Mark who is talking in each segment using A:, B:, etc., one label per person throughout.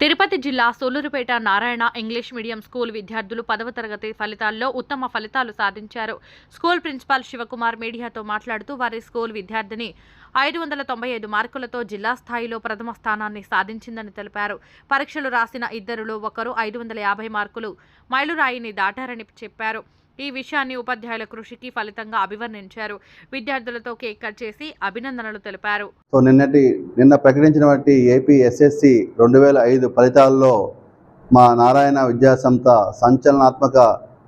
A: తిరుపతి జిల్లా Sullurpeta Narayana English medium school విద్యార్థులు పదవ తరగతి ఫలితాల్లో ఉత్తమ ఫలితాలు సాధించారు. స్కూల్ ప్రిన్సిపాల్ శివకుమార్ మీడియాతో మాట్లాడుతూ వారి స్కూల్ విద్యార్థిని ఐదు వందల తొంభై ఐదు మార్కులతో జిల్లా స్థాయిలో ప్రథమ స్థానాన్ని సాధించిందని తెలిపారు. పరీక్షలు రాసిన ఇద్దరులో ఒకరు ఐదు వందల యాభై మార్కులు మైలురాయిని దాటారని చెప్పారు. ఈ విషయాన్ని ఉపాధ్యాయుల కృషికి ఫలితంగా అభివర్ణించారు. విద్యార్థులతో కేక్ కట్ చేసి అభినందనలు తెలిపారు.
B: సో నిన్నటి నిన్న ప్రకటించినటువంటి ఏపీ ఎస్ఎస్సి రెండు వేల ఐదు ఫలితాల్లో మా నారాయణ విద్యాసంస్థ సంచలనాత్మక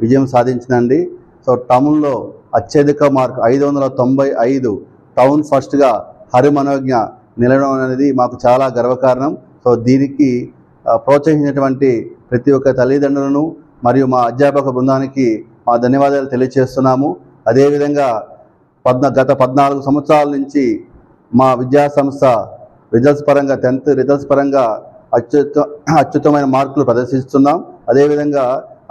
B: విజయం సాధించిందండి. సో టౌన్లో అత్యధిక మార్క్ ఐదు వందల తొంభై ఐదు టౌన్ ఫస్ట్గా హరిమనోజ్ఞ నిలవడం అనేది మాకు చాలా గర్వకారణం. సో దీనికి ప్రోత్సహించినటువంటి ప్రతి ఒక్క తల్లిదండ్రులను మరియు మా అధ్యాపక బృందానికి మా ధన్యవాదాలు తెలియజేస్తున్నాము అదేవిధంగా పద్న గత పద్నాలుగు సంవత్సరాల నుంచి మా విద్యా సంస్థ రిజల్ట్స్ పరంగా టెన్త్ రిజల్ట్స్ పరంగా అత్యుత్త అత్యుత్తమైన మార్కులు ప్రదర్శిస్తున్నాం. అదేవిధంగా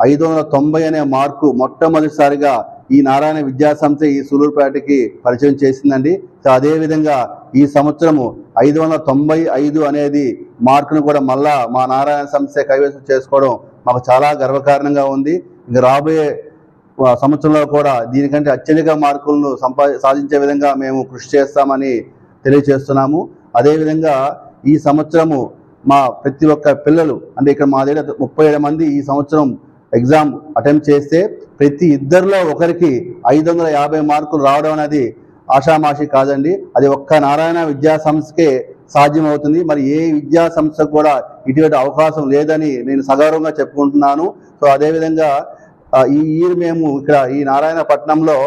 B: ఐదు వందల తొంభై అనే మార్కు మొట్టమొదటిసారిగా ఈ నారాయణ విద్యా సంస్థ ఈ సూలూరుపేటకి పరిచయం చేసిందండి. సో అదేవిధంగా ఈ సంవత్సరము ఐదు వందల తొంభై ఐదు అనేది మార్కును కూడా మళ్ళా మా నారాయణ సంస్థ కైవసం చేసుకోవడం మాకు చాలా గర్వకారణంగా ఉంది. ఇంకా రాబోయే సంవత్సరంలో కూడా దీనికంటే అత్యధిక మార్కులను సంపా సాధించే విధంగా మేము కృషి చేస్తామని తెలియజేస్తున్నాము. అదేవిధంగా ఈ సంవత్సరము మా ప్రతి ఒక్క పిల్లలు అంటే ఇక్కడ మా దగ్గర ముప్పై ఏడు మంది ఈ సంవత్సరం ఎగ్జామ్ అటెంప్ట్ చేస్తే ప్రతి ఇద్దరిలో ఒకరికి ఐదు వందల యాభై మార్కులు రావడం అనేది ఆషామాషి కాదండి. అది ఒక్క నారాయణ విద్యా సంస్థకే సాధ్యమవుతుంది. మరి ఏ విద్యా సంస్థకు కూడా ఇటువంటి అవకాశం లేదని నేను సగౌరవంగా చెప్పుకుంటున్నాను. సో అదేవిధంగా ఈ ఇయర్ మేము ఇక్కడ ఈ నారాయణపట్నంలో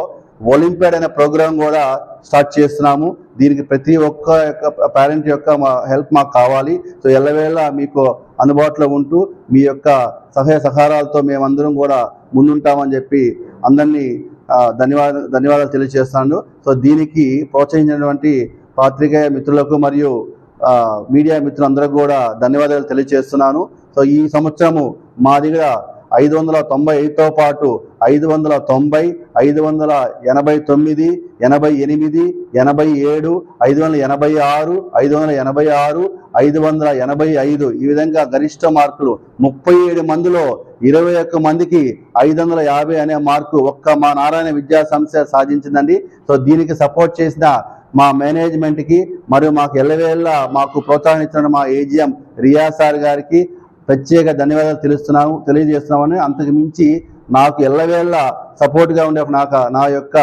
B: ఒలింపియాడ్ అనే ప్రోగ్రామ్ కూడా స్టార్ట్ చేస్తున్నాము. దీనికి ప్రతి ఒక్క యొక్క పేరెంట్ యొక్క మా హెల్ప్ మాకు కావాలి. సో ఎల్లవేళ మీకు అందుబాటులో ఉంటూ మీ యొక్క సహాయ సహారాలతో మేమందరం కూడా ముందుంటామని చెప్పి అందరినీ ధన్యవాద ధన్యవాదాలు తెలియజేస్తున్నాను సో దీనికి ప్రోత్సహించినటువంటి పాత్రికేయ మిత్రులకు మరియు మీడియా మిత్రులందరికీ కూడా ధన్యవాదాలు తెలియజేస్తున్నాను. సో ఈ సంవత్సరము మా దగ్గర ఐదు వందల తొంభై ఐదుతో పాటు ఐదు వందల తొంభై ఐదు వందల ఎనభై తొమ్మిది ఎనభై ఎనిమిది ఎనభై ఏడు ఐదు వందల ఎనభై ఆరు ఐదు వందల ఎనభై ఆరు ఐదు వందల ఎనభై ఐదు. ఈ విధంగా గరిష్ట మార్కులు ముప్పై ఏడు మందిలో ఇరవై ఒక్క మందికి ఐదు వందల యాభై అనే మార్కు ఒక్క మా నారాయణ విద్యా సంస్థ సాధించిందండి. సో దీనికి సపోర్ట్ చేసిన మా మేనేజ్మెంట్కి మరియు మాకు ఎల్లవేళ్ళ మాకు ప్రోత్సాహం ఇచ్చిన మా ఏజిఎం రియా సార్ గారికి ప్రత్యేక ధన్యవాదాలు తెలుస్తున్నాము తెలియజేస్తున్నామని అంతకు మించి నాకు ఎల్లవేళ్ళ సపోర్ట్గా ఉండే నాకు నా యొక్క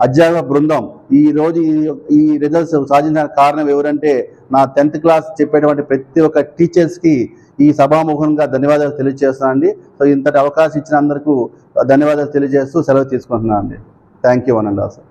B: అధ్యాపక బృందం ఈ రోజు ఈ- ఈ రిజల్ట్స్ సాధించడానికి కారణం ఎవరంటే నా టెన్త్ క్లాస్ చెప్పేటువంటి ప్రతి ఒక్క టీచర్స్కి ఈ సభాముఖంగా ధన్యవాదాలు తెలియజేస్తున్నానండి. సో ఇంతటి అవకాశం ఇచ్చిన అందరికీ ధన్యవాదాలు తెలియజేస్తూ సెలవు తీసుకుంటున్నాను అండి థ్యాంక్ యూ అనండి సార్